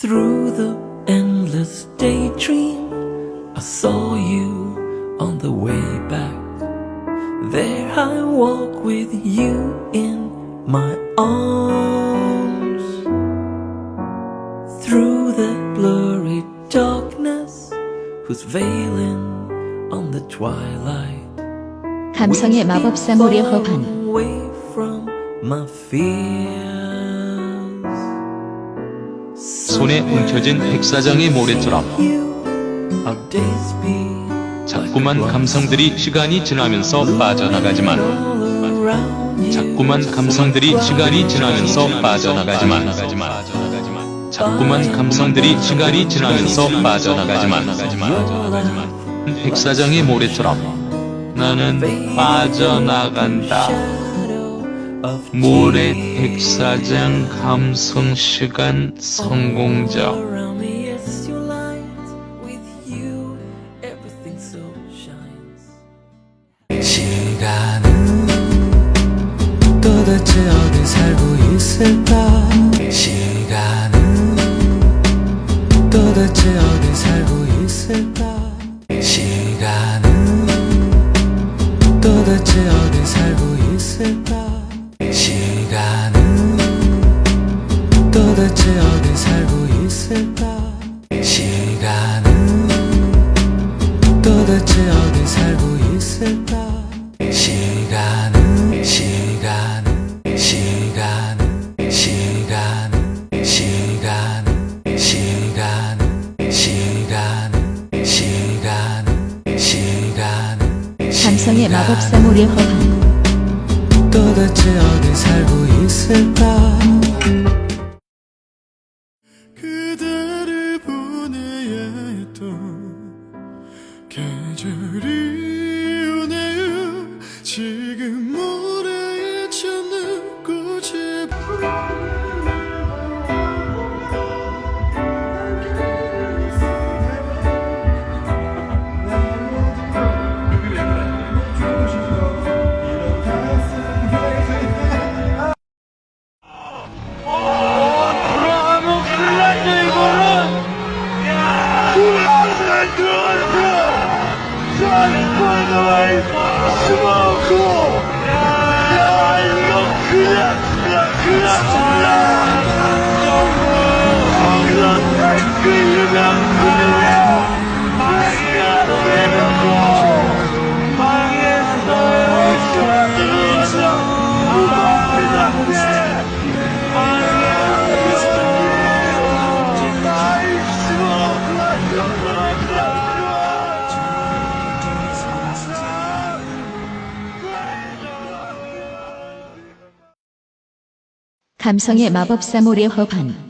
Through the endless daydream, I saw you on the way back. There I walk with you in my arms. Through the blurry darkness, who's veiling on the twilight. 감성의 마법사물의 허반 Away from my fears. 손에 움켜진 백사장의 모래처럼 자꾸만 감성들이 시간이 지나면서 빠져나가지만. 자꾸만 감성들이 시간이 지나면서 빠져나가지만 자꾸만 감성들이 시간이 지나면서 빠져나가지만 백사장의 모래처럼 나는 빠져나간다 모래 백사장 감성 시간 성공적 around me as you light with you everything so shines 시간은 도대체 어디 살고 있을까 시간은 도대체 어디 살고 있을까 시간은 있을까? 시간은 도대체 어디 살고 있을까? 시간은 시간은 시간은 시간은 시간은 시간은 시간은 시간은 시간은 감성의 마법사물의 허반 도대체 어디 살고 있을까 darling, going away. Smoke. Yeah, look, look, look, look. 감성의 마법사물의 허반